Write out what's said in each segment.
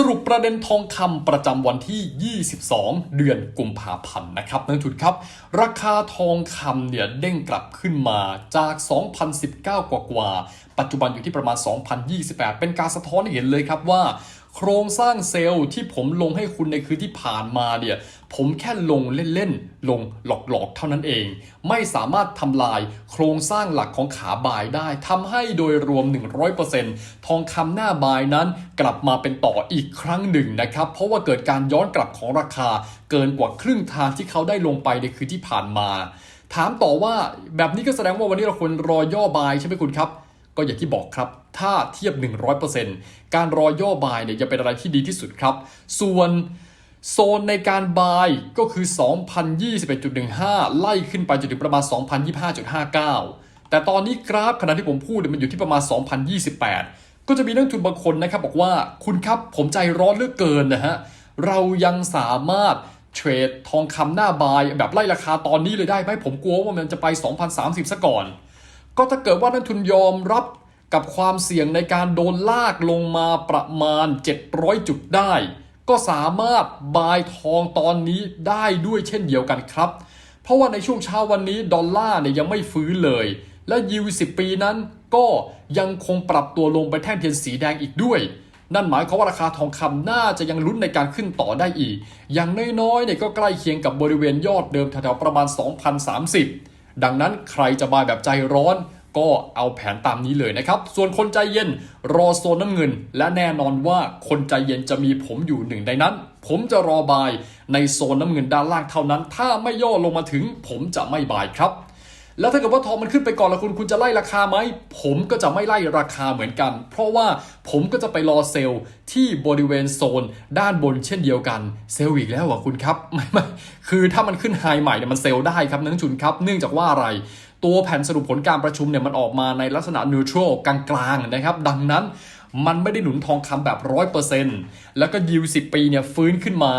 สรุปประเด็นทองคำประจำวันที่ 22 เดือนกุมภาพันธ์นะครับนักทุนครับ ราคาทองคำเนี่ยเด้งกลับขึ้นมาจาก 2019 กว่ากว่า ปัจจุบันอยู่ที่ประมาณ 2028 เป็นการสะท้อนให้เห็นเลยครับว่า โครงสร้างเซลล์ที่ผมลงให้คุณในคืนที่ผ่านมาเนี่ยผมแค่ลงเล่นๆ ลงหลอกๆ เท่านั้นเอง ไม่สามารถทำลายโครงสร้างหลักของขาบายได้ทำให้โดยรวม 100%ทองคำหน้าบายนั้นกลับมาเป็นต่ออีกครั้งหนึ่งนะครับ เพราะว่าเกิดการย้อนกลับของราคา เกินกว่าครึ่งทางที่เขาได้ลงไปในคืนที่ผ่านมา ถามต่อว่าแบบนี้ก็แสดงว่าวันนี้เราควรรอย่อบายใช่ไหมคุณครับ ก็อย่างที่บอกครับถ้าเทียบ 100%การรอย่อบายเนี่ยจะเป็นอะไรที่ดีที่สุดครับ ส่วนโซนในการบายก็คือ 2021.15 ไล่ขึ้นไปจนถึงประมาณ 2025.59 แต่ตอนนี้กราฟขณะที่ผมพูดเนี่ยมันอยู่ที่ประมาณ 2028 ก็จะมีนักทุนบางคนนะครับบอกว่าคุณครับผมใจร้อนเลือกเกินนะฮะ เรายังสามารถเทรดทองคำหน้าบายแบบไล่ราคาตอนนี้เลยได้ไหมผมกลัวว่ามันจะไป 2030 ซะก่อน ก็ถ้าเกิดว่านักทุนยอมรับกับความเสี่ยงในการโดนลากลงมาประมาณ 700 จุดได้ ก็สามารถบายทองตอนนี้ได้ด้วยเช่นเดียวกันครับ เพราะว่าในช่วงเช้าวันนี้ดอลลาร์เนี่ยยังไม่ฟื้นเลย และยิว10 ปีนั้นก็ยังคงปรับตัวลงไปแท่งเทียนสีแดงอีกด้วย นั่นหมายความว่าราคาทองคำน่าจะยังลุ้นในการขึ้นต่อได้อีก อย่างน้อยๆเนี่ยก็ใกล้เคียงกับบริเวณยอดเดิมแถวๆประมาณ 2,030 ดังนั้นใครจะบายแบบใจร้อนก็เอาแผนตามนี้เลยนะครับ ส่วนคนใจเย็นรอโซนน้ำเงิน และแน่นอนว่าคนใจเย็นจะมีผมอยู่หนึ่งในนั้น ผมจะรอบายในโซนน้ำเงินด้านล่างเท่านั้น ถ้าไม่ย่อลงมาถึง ผมจะไม่บายครับ แล้วถ้าเกิดว่าทองมันขึ้นไปก่อนแล้วคุณคุณจะไล่ราคาไหม ผมก็จะไม่ไล่ราคาเหมือนกัน เพราะว่าผมก็จะไปรอเซลล์ที่บริเวณโซน ด้านบนเช่นเดียวกัน เซลล์อีกแล้วเหรอคุณครับไม่ไม่คือถ้ามันขึ้นไฮใหม่เนี่ยมันเซลล์ได้ครับนักลงทุนครับ เนื่องจากว่าอะไรตัวแผนสรุปผลการประชุมเนี่ยมันออกมาในลักษณะ neutral กลางๆนะครับ ดังนั้นมันไม่ได้หนุนทองคำแบบ 100%แล้วก็ยิว10 ปีเนี่ยฟื้นขึ้นมา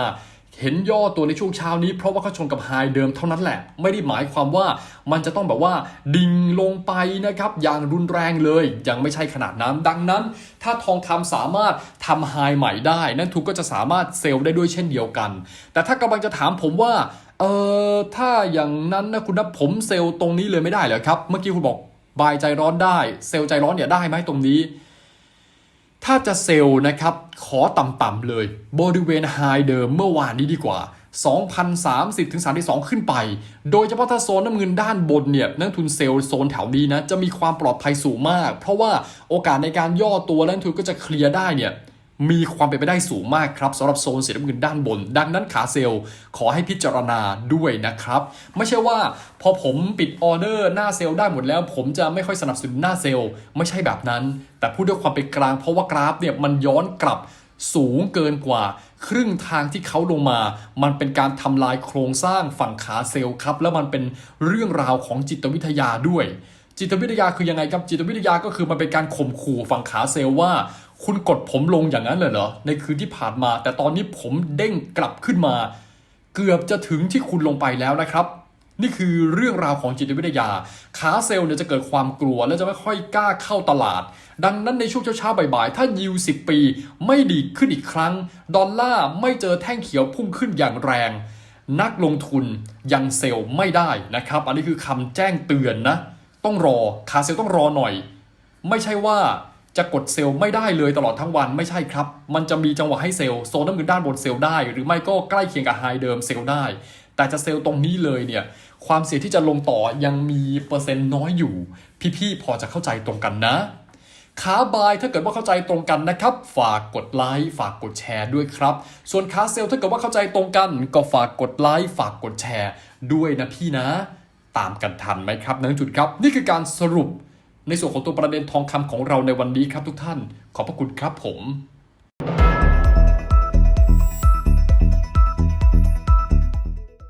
เห็นย่อตัวในช่วงเช้านี้เพราะว่าเขาชนกับไฮเดิมเท่านั้นแหละ ไม่ได้หมายความว่ามันจะต้องแบบว่าดิ่งลงไปนะครับ อย่างรุนแรงเลย ยังไม่ใช่ขนาดนั้นดังนั้น ถ้าทองคำสามารถทำไฮใหม่ได้ นั่นทุกก็จะสามารถเซลล์ได้ด้วยเช่นเดียวกัน แต่ถ้ากำลังจะถามผมว่าเออถ้าอย่างนั้นนะคุณนะผมเซลล์ตรงนี้เลยไม่ได้เหรอครับ เมื่อกี้คุณบอกบายใจร้อนได้ เซลล์ใจร้อนเนี่ยได้ไหมตรงนี้ ถ้าจะเซลล์นะครับ ขอต่ำๆเลย บริเวณไฮเดิมเมื่อวานนี้ดีกว่า 2,030ถึง32 ขึ้นไป โดยเฉพาะถ้าโซนน้ำเงินด้านบนเนี่ย นักทุนเซลล์โซนแถวนี้นะ จะมีความปลอดภัยสูงมาก เพราะว่าโอกาสในการย่อตัวและนักทุนก็จะเคลียร์ได้เนี่ย มีความเป็นไปได้สูงมากครับสำหรับโซนสีน้ำเงินด้านบน ดังนั้นขาเซลล์ขอให้พิจารณาด้วยนะครับ ไม่ใช่ว่าพอผมปิดออเดอร์หน้าเซลล์ได้หมดแล้ว ผมจะไม่ค่อยสนับสนุนหน้าเซลล์ไม่ใช่แบบนั้น แต่พูดด้วยความเป็นกลางเพราะว่ากราฟเนี่ยมันย้อนกลับสูงเกินกว่า ครึ่งทางที่เขาลงมา มันเป็นการทำลายโครงสร้างฝั่งขาเซลล์ครับ แล้วมันเป็นเรื่องราวของจิตวิทยาด้วย จิตวิทยาคือยังไงครับจิตวิทยาก็คือมันเป็นการข่มขู่ฝั่งขาเซลล์ว่า คุณกดผมลงอย่างนั้นเลยเหรอในคืนที่ผ่านมา แต่ตอนนี้ผมเด้งกลับขึ้นมา เกือบจะถึงที่คุณลงไปแล้วนะครับ นี่คือเรื่องราวของจิตวิทยาขาเซลล์เนี่ยจะเกิดความกลัวและจะไม่ค่อยกล้าเข้าตลาด ดังนั้นในช่วงเช้าๆบ่ายๆถ้ายิว10 ปี ไม่ดีขึ้นอีกครั้ง ดอลลาร์ไม่เจอแท่งเขียวพุ่งขึ้นอย่างแรงนักลงทุนยังเซลล์ไม่ได้นะครับ อันนี้คือคำแจ้งเตือนนะ ต้องรอขาเซลล์ต้องรอหน่อย ไม่ใช่ว่าจะกดเซลล์ไม่ได้เลยตลอดทั้งวันไม่ใช่ครับ มันจะมีจังหวะให้เซลล์โซนน้ำเงินด้านบนเซลล์ได้ หรือไม่ก็ใกล้เคียงกับไฮเดิมเซลล์ได้ แต่จะเซลล์ตรงนี้เลยเนี่ยความเสี่ยงที่จะลงต่อยังมีเปอร์เซ็นต์น้อยอยู่ พี่ๆพอจะเข้าใจตรงกันนะขาบายถ้าเกิดว่าเข้าใจตรงกันนะครับ ฝากกดไลค์ฝากกดแชร์ด้วยครับ ส่วนขาเซลล์ถ้าเกิดว่าเข้าใจตรงกัน ก็ฝากกดไลค์ฝากกดแชร์ด้วยนะพี่นะ ตามกันทันไหมครับนักจุดครับ นี่คือการสรุปในส่วนของตัวประเด็นทองคำของเราในวันนี้ครับทุกท่าน ขอบพระคุณครับผม